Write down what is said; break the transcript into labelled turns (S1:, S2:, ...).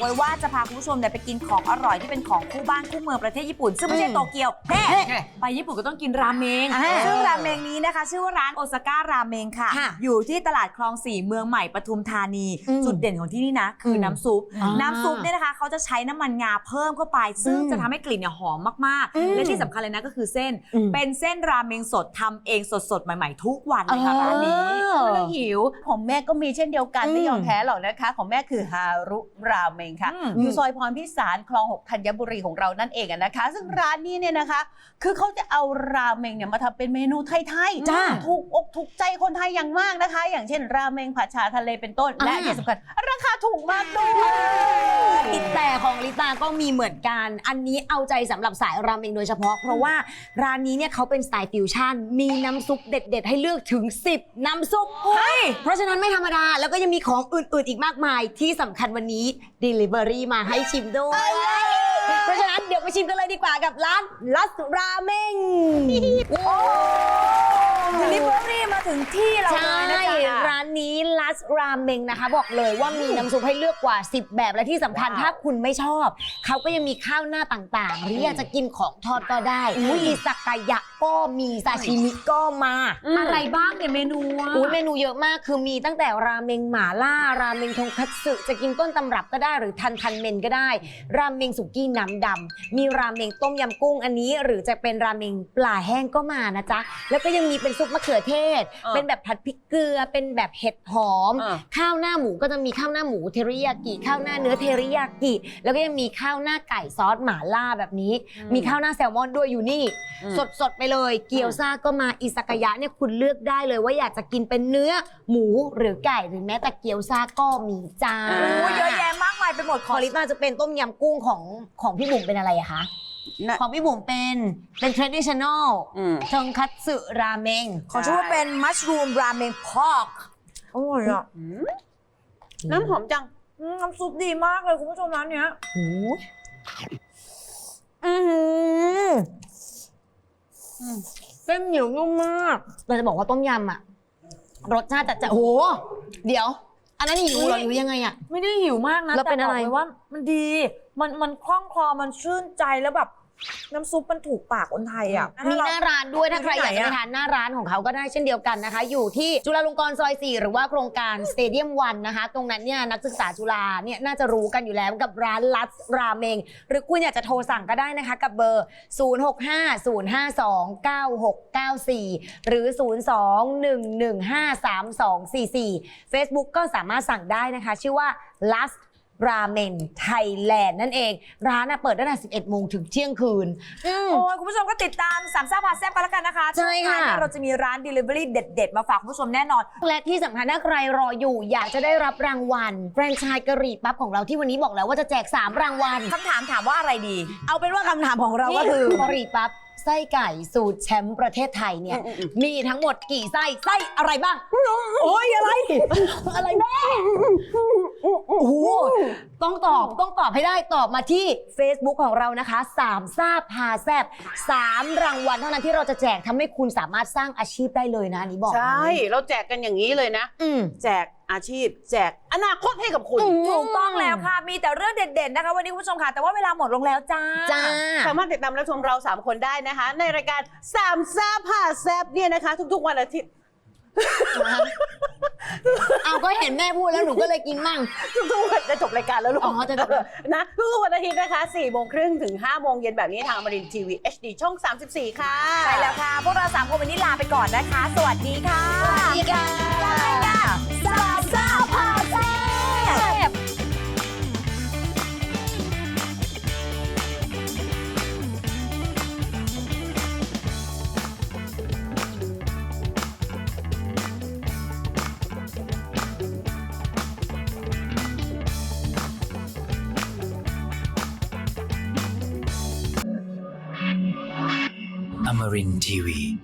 S1: ไว้ว่าจะพาคุณผู้ชมเนี่ยไปกินของอร่อยที่เป็นของคู่บ้านคู่เมืองประเทศญี่ปุ่น ซึ่งไม่ใช่
S2: อืม
S1: โตเกียวแน่
S2: เฮ้
S1: ไปญี่ปุ่นก็ต้องกินราเมง
S2: อ่า
S1: ซึ่งราเมงนี้นะคะ ชื่อว่าร้านโอซาก้าราเมงค่ะ
S2: ค่ะ
S1: อยู่ที่ตลาดคลองสี่เมืองใหม่ปทุมธานี
S2: อืม
S1: จุดเด่นของที่นี่นะ คืออ
S2: ม
S1: น้ำซุป
S2: อ่า
S1: น้ำซุปเนี่ยนะคะเขาจะใช้น้ำมันงาเพิ่มเข้าไป ซึ่ง
S2: อืม
S1: จะทำให้กลิ่นเนี่ยหอมมาก
S2: อืม
S1: ๆ และที่สำคัญเลยนะก็คือเส้น
S2: อืม
S1: เป็นเส้นราเมงสดทำเองสดๆใหม่ๆ ทุกวันเลยค่ะร้านนี้
S3: ไม่ต้องหิว ของแม่ก็มีเช่นเดียวกัน
S2: อืม
S3: ไม่ยอมแพ้หรอกนะคะ ของแม่คือฮารุราเมงค่ะ
S1: อืม
S3: อยู่ซอยพรพิสารคลองหกธัญบุรีของเรานั่นเองอะนะคะ ซึ่งร้านนี้เนี่ยนะคะ คือเขาจะเอาราเมงเนี่ยมาทำเป็นเมนูไทย
S2: จ้า
S3: ถูกอกถูกใจคนไทยอย่างมากนะคะ อย่างเช่น ราเมงผัดชาทะเลเป็นต้นและ
S2: อ่า
S3: ที่สำคัญราคาถูกมากด้วย
S2: ติด แต่ของลิตาก็มีเหมือนกัน อันนี้เอาใจสำหรับสายราเมงโดยเฉพาะ เพราะว่าร้านนี้เนี่ยเขาเป็นสไตล์ฟิวชั่น มีน้ำซุปเด็ด ๆ ให้เลือกถึง 10 น้ำซุปเพราะฉะนั้นไม่ธรรมดา แล้วก็ยังมีของอื่น ๆ อีกมากมาย ที่สำคัญวันนี้ Delivery มาให้ชิมด้วย เพราะฉะนั้นเดี๋ยวไปชิมกันเลยดีกว่ากับร้านลัสราเมง
S1: Delivery มาถึงที่เรา
S2: ใช่
S1: เลยนะจ๊ะ
S2: ร้านนี้ลัสราเมงนะคะ บอกเลยว่ามีน้ำซุปให้เลือกกว่า 10 แบบและที่สำคัญ
S3: ว้าว
S2: ถ้าคุณไม่ชอบ เขาก็ยังมีข้าวหน้าต่างๆ หรืออยากจะกินของทอดก็ได้มีสักกายะ ก็มีซาชิมิก็มา
S1: อะไรบ้างเนี่ยเมนูอะ
S2: อุ้ยเมนูเยอะมากคือมีตั้งแต่ราเมงหม่าล่า ราเมงทงคัตสึจะกินต้นตำรับก็ได้หรือทันทันเมนก็ได้ ราเมงสุกี้น้ำดำมีราเมงต้มยำกุ้งอันนี้ หรือจะเป็นราเมงปลาแห้งก็มานะจ๊ะแล้วก็ยังมีเป็นซุปมะเขือเทศ
S3: เออ
S2: เป็นแบบผัดพริกเกลือเป็นแบบเห็ดหอม
S3: เออ
S2: ข้าวหน้าหมูก็จะมีข้าวหน้าหมูเทริยากิข้าวหน้าเนื้อเทริยากิแล้วก็ยังมีข้าวหน้าไก่ซอสหม่าล่าแบบนี้ มีข้าวหน้าแซลมอนด้วยอยู่นี่ สดสดๆไปเลย เกี๊ยวซ่าก็มาอิซากายะเนี่ยคุณเลือกได้เลยว่าอยากจะกินเป็นเนื้อหมูหรือไก่หรือแม้แต่เกี๊ยวซ่าก็มีจ้า
S3: อ่า
S1: โอ้ยเยอะแยะมากมายไปหมด
S2: ของลิต้าจะเป็นต้มยำกุ้งของของพี่บุ๋มเป็นอะไรอะคะ
S3: นะ
S2: ของพี่บุ๋มเป็นเป็น traditional
S3: อืม
S2: ทงคัตสึราเมง
S1: ขอชื่อว่าเป็น mushroom ramen pork อร่อยอะ
S3: อืมน้ำหอมจัง
S1: อืมน้ำซุปดีมากเลยคุณผู้ชมร้านเนี้ย
S2: โอ้ย
S1: อือหือ
S2: เส้นเหนียวนุ่มมากเราจะบอกว่าต้มยำอะรสชาติจัดจ้านโอ้โหเดี๋ยว อันนั้นหิวเหรอหรือยังไงอะ
S1: ไม่ได้หิวมากนะ
S2: แล้วเป็น
S1: ต่บก
S2: อะไร
S1: ลยว่า มันดี มันมันคล่องคลอมันชื่นใจแล้วแบบ น้ำซุปมันถูกปากคนไทยอะ
S2: มีหน้าร้านด้วยถ้าใครอยากจะ
S1: ที่ไหน
S2: ไป
S1: อะ
S2: ทานหน้าร้านของเขาก็ได้เช่นเดียวกันนะคะ อยู่ที่จุฬาลงกรณ์ซอย 4 หรือว่าโครงการสเตเดียมวันนะคะ ตรงนั้นเนี่ยนักศึกษาจุฬาเนี่ยน่าจะรู้กันอยู่แล้วกับร้านลัสราเมง หรือคุณอยากจะโทรสั่งก็ได้นะคะ กับเบอร์ 0650529694 หรือ 02-1153244 Facebook ก็สามารถสั่งได้นะคะ ชื่อว่า Last ราเมงไทยแลนด์นั่นเอง ร้านน่ะเปิดตั้งแต่ 11 โมงถึงเที่ยงคืนอืม
S1: โอ้ยคุณผู้ชมก็ติดตามสามซ่าพาแซ่บกันแล้วกันนะคะ
S2: ใช่ค่ะ
S1: ช่วงหน้าเนี่ยเราจะมีร้าน Delivery เด็ด ๆ มาฝากคุณผู้ชมแน่นอน
S2: และที่สำคัญถ้าใครรออยู่ อยากจะได้รับรางวัลแฟรนไชส์กะหรี่ปั๊บของเราที่วันนี้บอกแล้วว่าจะแจก 3 รางวัล
S1: คำถามถามว่าอะไรดี
S2: เอาเป็นว่าคำถามของเราก็คือ กะหรี่ปั๊บไส้ไก่สูตรแชมป์ประเทศไทยเนี่ย มีทั้งหมดกี่ไส้ไส้อะไรบ้าง โอ้ยอะไร อะไรแม่ โอ้โหต้องตอบต้องตอบให้ได้ตอบมาที่ Facebook ของเรานะคะสามซาพาแซบสามรางวัลเท่านั้นที่เราจะแจกทำให้คุณสามารถสร้างอาชีพได้เลยนะอันนี้บอก
S3: ใช่เราแจกกันอย่างนี้เลยนะ
S2: อืม
S3: แจกอาชีพ แจกอนาคตให้กับคุณ
S2: อืม
S1: ถูกต้องแล้วค่ะ มีแต่เรื่องเด่นๆนะคะ วันนี้คุณผู้ชมค่ะ แต่ว่าเวลาหมดลงแล้วจ้า
S2: จ้า
S3: สามารถติดตามรับชมเรา 3 คนได้นะคะ ในรายการสามซาผ่าแซบเนี่ยนะคะ ทุกๆวันอาทิตย์
S2: เอาก็เห็นแม่พูดแล้วหนูก็เลยกินมั่ง
S3: ทุกๆวันจะจบรายการแล้วลูก
S2: อ๋อจะจบแล้ว
S3: นะทุกๆวันอาทิตย์นะคะ4โมงครึ่งถึง5โมงเย็นแบบนี้ทางอมรินทีวี HD ช่อง 34 ค่ะ
S1: ใช่แล้วค่ะ พวกเราสามคนวันนี้ลาไปก่อนนะคะ สวัสดีค่ะ
S2: สวัสดีค่ะ
S1: สา
S4: Amarin Tiwi.